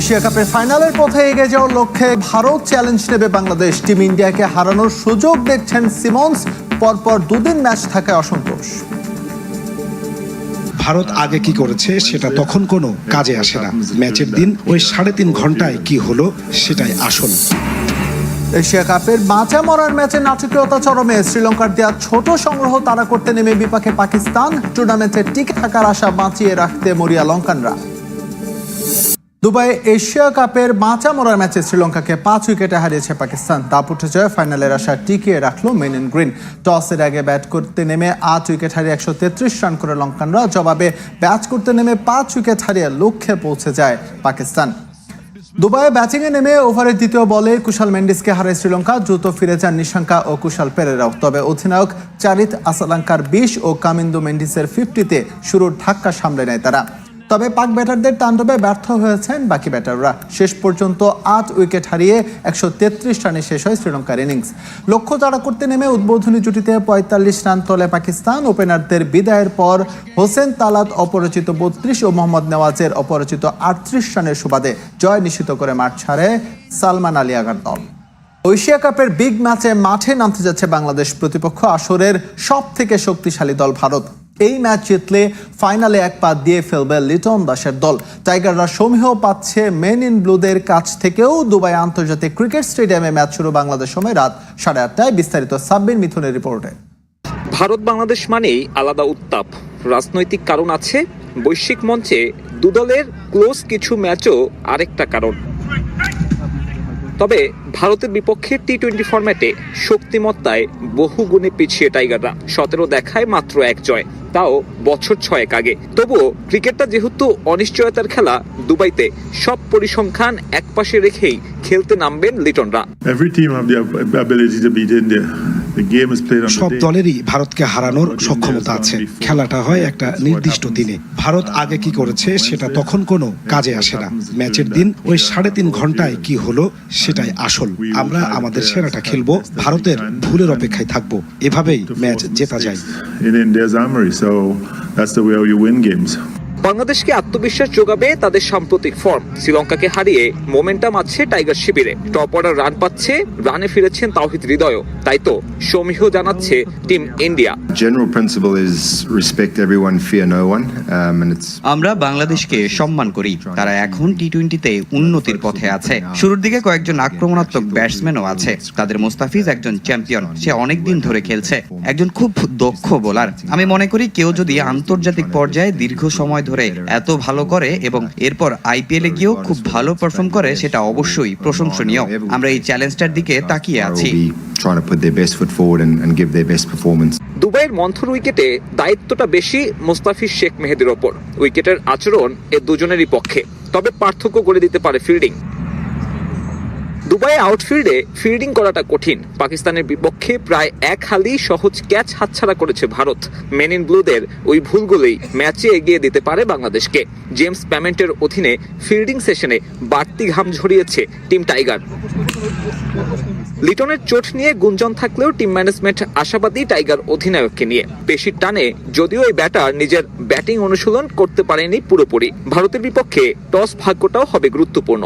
Asia কাপের ফাইনালের পথে এগিয়ে যাওয়ার লক্ষ্যে ভারত চ্যালেঞ্জ নেবে বাংলাদেশ। টিম ইন্ডিয়াকে হারানোর সুযোগ দেখছেন সিমন্স পরপর দুদিন ম্যাচ থাকায় অসন্তোষ। ভারত আগে কি করেছে সেটা তখন কোনো কাজে আসে না। ম্যাচের দিন ওই সাড়ে তিন ঘন্টায় কি হলো সেটাই আসল। এশিয়া কাপের বাঁচা মরার ম্যাচে নাটকীয়তা চরমে। শ্রীলঙ্কার দেওয়া ছোট সংগ্রহ তারা করতে নেমে বিপাকে পাকিস্তান। টুর্নামেন্টে টিকে থাকার আশা বাঁচিয়ে রাখতে মরিয়া লঙ্কানরা। দুবাই এশিয়া কাপের বাঁচা মরার ম্যাচে শ্রীলঙ্কাকে পাঁচ উইকেটে হারিয়েছে পাকিস্তান। তাপ উঠে জয় ফাইনালের আশা টিকিয়ে রাখল মেন গ্রিন। টসের আগে ব্যাট করতে নেমে আট উইকেট হারিয়ে একশো তেত্রিশ রান করে লঙ্কানরা। জবাবে ব্যাট করতে নেমে পাঁচ উইকেট হারিয়ে লক্ষ্যে পৌঁছে যায় পাকিস্তান। দুবাইয়ে ব্যাটিংয়ে নেমে ওভারের দ্বিতীয় বলে কুশাল মেন্ডিসকে হারায় শ্রীলঙ্কা। দ্রুত ফিরে যান নিশাঙ্কা ও কুশাল পেরেরাও। তবে অধিনায়ক চারিত আসালাঙ্কার বিশ ও কামিন্দু মেন্ডিসের ফিফটিতে শুরুর ধাক্কা সামলে নেয় তারা। তবে পাক ব্যাটারদের তাণ্ডবে ব্যর্থ হয়েছেন বাকি ব্যাটাররা। শেষ পর্যন্ত আট উইকেট হারিয়ে একশো তেত্রিশ রানে শেষ হয় শ্রীলঙ্কার ইনিংস। লক্ষ্য তাড়া করতে নেমে উদ্বোধনী জুটিতে পঁয়তাল্লিশ রান তোলে পাকিস্তান। ওপেনারদের বিদায়ের পর হোসেন তালাত অপরিচিত বত্রিশ ও মোহাম্মদ নেওয়াজের অপরিচিত আটত্রিশ রানের সুবাদে জয় নিশ্চিত করে মাঠ ছাড়ে সালমান আলী আগার দল। এশিয়া কাপের বিগ ম্যাচে মাঠে নামতে যাচ্ছে বাংলাদেশ প্রতিপক্ষ আসরের সব থেকে শক্তিশালী দল ভারত। এই ম্যাচ জিতলে ফাইনালে এক পা দিয়ে ফেলবে লিটন দাসের দল। টাইগাররা সমীহ পাচ্ছে মেন ইন ব্লুদের কাছ থেকেও। দুবাই আন্তর্জাতিক ক্রিকেট স্টেডিয়ামে ম্যাচ শুরু বাংলাদেশ সময় রাত সাড়ে আটটায়। বিস্তারিত সাব্বির মিথুনের রিপোর্টে। ভারত বাংলাদেশ মানেই আলাদা উত্তাপ। রাজনৈতিক কারণ আছে, বৈশ্বিক মঞ্চে দুদলের ক্লোজ কিছু ম্যাচও আরেকটা কারণ। তবে ভারতের বিপক্ষে টি টোয়েন্টি ফর্ম্যাটে শক্তিমত্তায় বহু গুণে পিছিয়ে টাইগাররা। সতেরো দেখায় মাত্র এক জয়, তাও বছর ছয়েক আগে। তবুও ক্রিকেটটা যেহেতু অনিশ্চয়তার খেলা, দুবাইতে সব পরিসংখ্যান একপাশে রেখেই খেলতে নামবেন লিটনরা. সব দলেরই ভারতকে হারানোর সক্ষমতা আছে। খেলাটা হয় একটা নির্দিষ্ট দিনে। ভারত আগে কি করেছে সেটা তখন কোনো কাজে আসে না। ম্যাচের দিন ওই সাড়ে তিন ঘন্টায় কি হলো সেটাই আসল। আমরা আমাদের সেরাটা খেলব ভারতের ভুলের অপেক্ষায় থাকব। এভাবেই ম্যাচ জেতা যায়। বাংলাদেশকে আত্মবিশ্বাস যোগাবে তাদের সাম্প্রতিক ফর্ম শ্রীলঙ্কাকে হারিয়ে মোমেন্টাম আছে টাইগার শিবিরে। টপ অর্ডার রান পাচ্ছে রানে ফিরেছেন তাওহিদ হৃদয় তাই তো সমীহ জানাচ্ছে team India respect everyone, fear no one, um, and it's আমরা বাংলাদেশকে সম্মান করি। তারা এখন টি টোয়েন্টিতে উন্নতির পথে আছে। শুরুর দিকে কয়েকজন আক্রমণাত্মক ব্যাটসম্যানও আছে। তাদের মোস্তাফিজ একজন চ্যাম্পিয়ন সে অনেক দিন ধরে খেলছে। একজন খুব দক্ষ বোলার আমি মনে করি কেউ যদি আন্তর্জাতিক পর্যায়ে দীর্ঘ সময় ধরে এত ভালো করে এবং এরপর আইপিএলে গিয়েও খুব ভালো পারফর্ম করে সেটা অবশ্যই প্রশংসনীয়। আমরা এই চ্যালেঞ্জটার দিকে তাকিয়ে আছি। Trying to put their best foot forward and, and give their best performance. দুবাইয়ের মন্থর উইকেটে দায়িত্বটা বেশি মুস্তাফিজ শেখ মেহেদির ওপর। উইকেটের আচরণ এ দুজনেরই পক্ষে। তবে পার্থক্য করে দিতে পারে ফিল্ডিং দুবাই আউটফিল্ডে ফিল্ডিং করাটা কঠিন। পাকিস্তানের বিপক্ষে প্রায় এক হালি সহজ ক্যাচ হাতছাড়া করেছে ভারত। মেন ইন ব্লুদের ওই ভুলগুলোই ম্যাচে এগিয়ে দিতে পারে বাংলাদেশকে। জেমস প্যামেন্টের অধীনে ফিল্ডিং সেশনে বাড়তি ঘাম ঝরিয়েছে টিম টাইগার। লিটনের চোট নিয়ে গুঞ্জন থাকলেও টিম ম্যানেজমেন্ট আশাবাদী টাইগার অধিনায়ককে নিয়ে। পেশির টানে যদিও এই ব্যাটার নিজের ব্যাটিং অনুশীলন করতে পারেনি পুরোপুরি। ভারতের বিপক্ষে টস ভাগ্যটাও হবে গুরুত্বপূর্ণ।